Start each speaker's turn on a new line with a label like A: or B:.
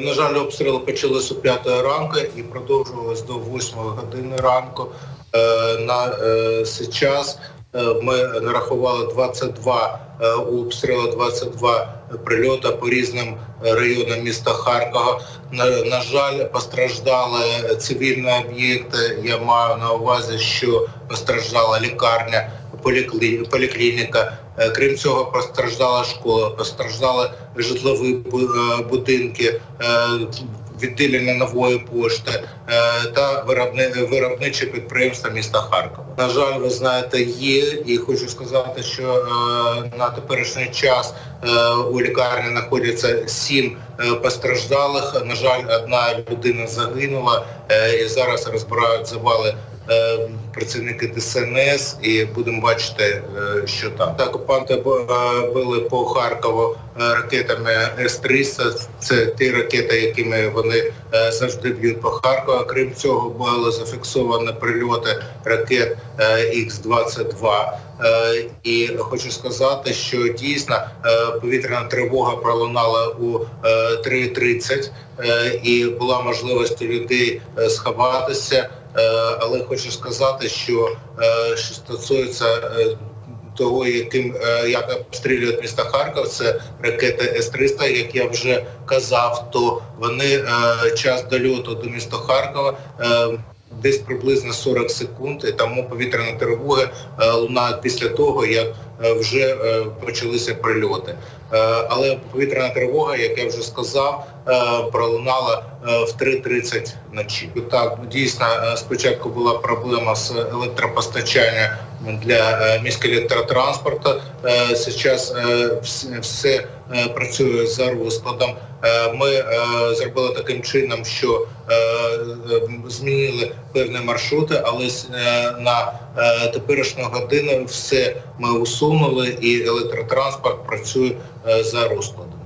A: На жаль, обстріли почалися о 5 ранку і продовжувалися до 8 години ранку. Е, На цей е, ми нарахували 22 е, обстріли, 22 прильоти по різним е, районам міста Харкова. На, на жаль, постраждали цивільні об'єкти. Я маю на увазі, що постраждала лікарня, поліклі- поліклініка. Е, Крім цього, постраждала школа, постраждали житлові е, будинки, е, відділення нової пошти е, та виробниче підприємство міста Харкова. На жаль, ви знаєте, є, і хочу сказати, що е, на теперішній час е, у лікарні знаходяться сім постраждалих. На жаль, одна людина загинула і зараз розбирають завали працівники ДСНС і будемо бачити, е, що там. Так, окупанти е, били по Харкову е, ракетами С-300. Це ті ракети, якими вони е, завжди б'ють по Харкову. Крім цього, були зафіксовані прильоти ракет е, Х-22. Е, І хочу сказати, що дійсно е, повітряна тривога пролунала у е, 3.30 е, і була можливість у людей е, сховатися. Е, Але хочу сказати, що е, що стосується е, того, яким як обстрілюють міста Харків, це ракети С-300, як я вже казав, то вони час дольоту до міста Харкова. Десь приблизно 40 секунд, і тому повітряні тривоги е, лунають після того, як вже е, почалися прильоти. Е, Але повітряна тривога, як я вже сказав, е, пролунала е, в 3.30 вночі. Так, дійсно, е, спочатку була проблема з електропостачанням для е, міськелектротранспорту. Е, Зараз е, все е, працює за розкладом. Ми зробили таким чином, що змінили певні маршрути, але на теперішню годину все ми усунули і електротранспорт працює за розкладом.